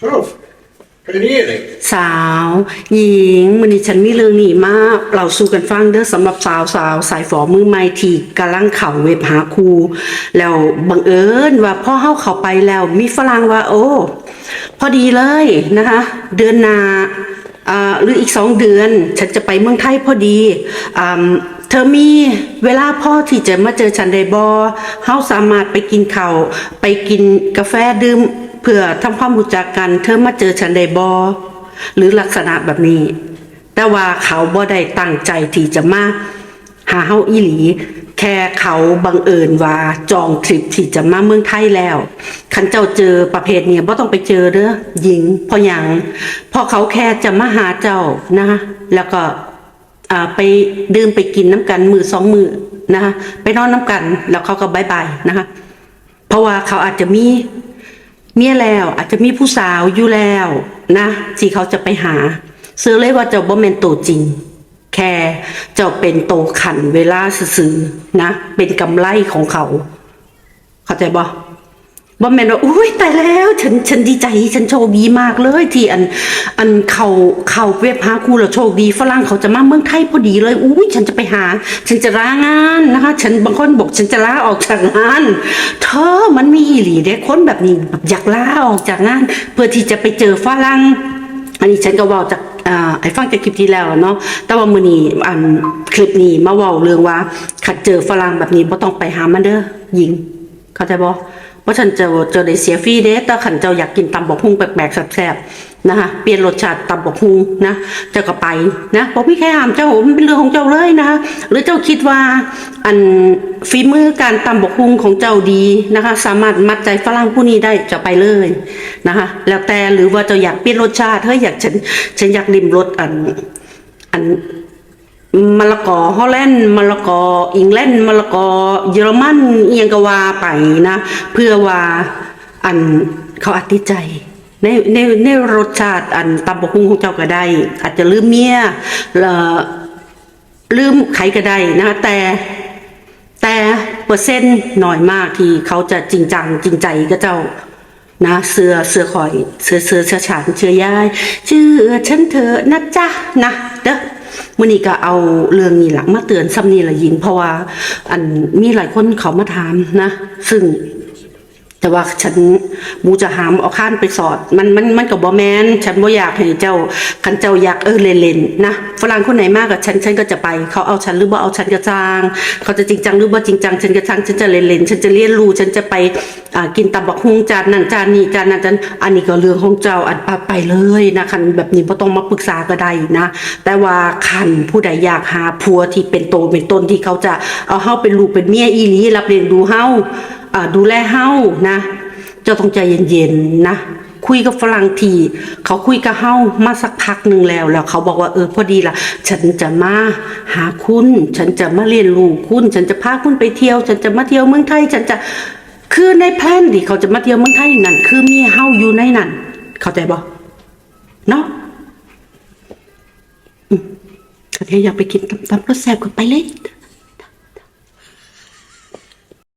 Tough. Kan ni dig? สาว หญิงมันนี้ฉันมีเรื่องหนีมาก เราสู้กันฟังเด้อสำหรับสาวสาวสายฝอมือใหม่ที่กำลังเข่าเว็บหาครูแล้วบังเอิญว่าพ่อเฮาเข้าไปแล้วมีฝรั่งว่า โอ้ พอดีเลยนะคะ เดือนหนาอ่าหรืออีกสองเดือน ฉันจะไปเมืองไทยพอดีอ่าเธอมีเวลาพ่อที่จะมาเจอฉันได้บอเฮาสามารถไปกินข้าวไปกินกาแฟดื่ม เพื่อทำความรู้จักกันเธอมาเจอฉันได้บอหรือลักษณะแบบนี้ แต่ว่าเขาบ่ได้ตั้งใจที่จะมาหาเฮาอีหลี แค่เขาบังเอิญว่าจองทริปที่จะมาเมืองไทยแล้วคันเจ้าเจอประเภทเนี่ยบ่ต้องไปเจอเด้อหญิงพราะหยังพราะเขาแค่จะมาหาเจ้านะแล้วก็อ่าไปดื่มไปกินน้ำกันมือสองมือนะคะไปนอนน้ำกัน แล้วเขาก็บายบายนะคะเพราะว่าเขาอาจจะมี เมียแล้วอาจจะมีผู้สาวอยู่แล้วนะที่เขาจะไปหา ซื้อเลยว่าเจ้าบ่แม่นตัวจริง แค่เจ้าเป็นโตขันเวลาซื้อนะ เป็นกำไรของเขา เข้าใจบ่ บ่แม่นว่าอุ้ยตายแล้วฉันฉันดีใจฉันโชคดีมากเลยที่อัน อันเขาเขาเว็บหากูแล้วโชคดีฝรั่งเขาจะมาเมืองไทยพอดีเลยอุ้ยฉันจะไปหา ฉันจะลางานนะคะ ฉันบางคนบอกฉันจะลาออกจากงานเธอมันมีอีหลีเด็กคนแบบนี้อยากลาออกจากงาน เพื่อที่จะไปเจอฝรั่งอันนี้ฉันก็เว่าจากอ่าไอ้ฟังจากคลิปที่แล้วเนาะ แต่ว่ามือนี้อันคลิปนี้มาเว้าเรื่องว่าขัดเจอฝรั่งแบบนี้บ่ต้องไปหามันเด้อหญิง เข้าใจบ่ เพราะฉันจะจะได้เสียฟรีเด้แต่ขันเจ้าอยากกินตำบกหุ่งแปลกๆแซ่บๆนะคะเปลี่ยนรสชาติตำบกหุ่งนะเจ้าก็ไปนะบ่มีใครห้ามเจ้ามันเป็นเรื่องของเจ้าเลยนะคะหรือเจ้าคิดว่าอันฝีมือการตำบกหุ่งของเจ้าดีนะคะ สามารถมัดใจฝรั่งผู้นี้ได้จะไปเลยนะคะ แล้วแต่หรือว่าเจ้าอยากเปลี่ยนรสชาติเฮ้ยอยากฉันฉันอยากริมรสอันอัน มะละกอฮอลแลนด์มะละกออังกฤษมะละกอเยอรมันเอียงกว่าไปนะ เพื่อว่าอันเขาอติใจในในในรสชาติอันตำบกหุ่งของเจ้าก็ได้ อาจจะลืมเมียล,ลืมใครก็ได้นะแต่แต่เปอร์เซ็นต์น้อยมากที่เขาจะจริงจังจริงใจกับเจ้านะเสือเสือคอยเสือเสือเสือฉานเชื่อยายเชื่อฉันเถอะนะจ๊ะนะเด้อ มื่อนี้ก็เอาเรื่องนี้หลักมาเตือนซ้ำนี่ละยิง เพราะว่าอันมีหลายคนเขามาถามนะ ซึ่ง แต่ว่าฉันมูจะหามเอาข้านไปสอด มันมันมันกับบอแมนฉันบ่อยากให้เจ้าคันเจ้าอยากเออเล่นๆนะฝรั่งคนไหนมากกับฉันฉันก็จะไป เขาเอาฉันหรือบ่เอาฉันก็จ้าง เขาจะจริงจังหรือบ่จริงจังฉันก็จ้างฉันจะเล่นๆฉันจะเรียนรู้ฉันจะไปอ่ากินตับบักฮุงจานนั่นจานนี้จานนั้นจานอันนี้ก็เรื่องของเจ้าอันไปเลยนะคันแบบนี้บ่ต้องมาปรึกษาก็ได้นะ แต่ว่าคันผู้ใดอยากหาผัวที่เป็นโตเป็นต้นที่เขาจะเอาเฮาเป็นลูกเป็นเมียอีหลีรับเลี้ยงดูเห่า ดูแลเฮานะ เจ้าต้องใจเย็นๆนะคุยกับฝรั่งที เขาคุยกับเฮามาสักพักหนึ่งแล้ว แล้วเขาบอกว่าเออพอดีล่ะฉันจะมาหาคุณ ฉันจะมาเรียนรู้คุณ ฉันจะพาคุณไปเที่ยว ฉันจะมาเที่ยวเมืองไทย ฉันจะคือในแพลนที่เขาจะมาเที่ยวเมืองไทยนั่นคือมีเฮาอยู่ในนั่นเข้าใจบ่เนาะอืมถ้าเธออยากไปกินตำตำรสแซ่บก็ไปเลย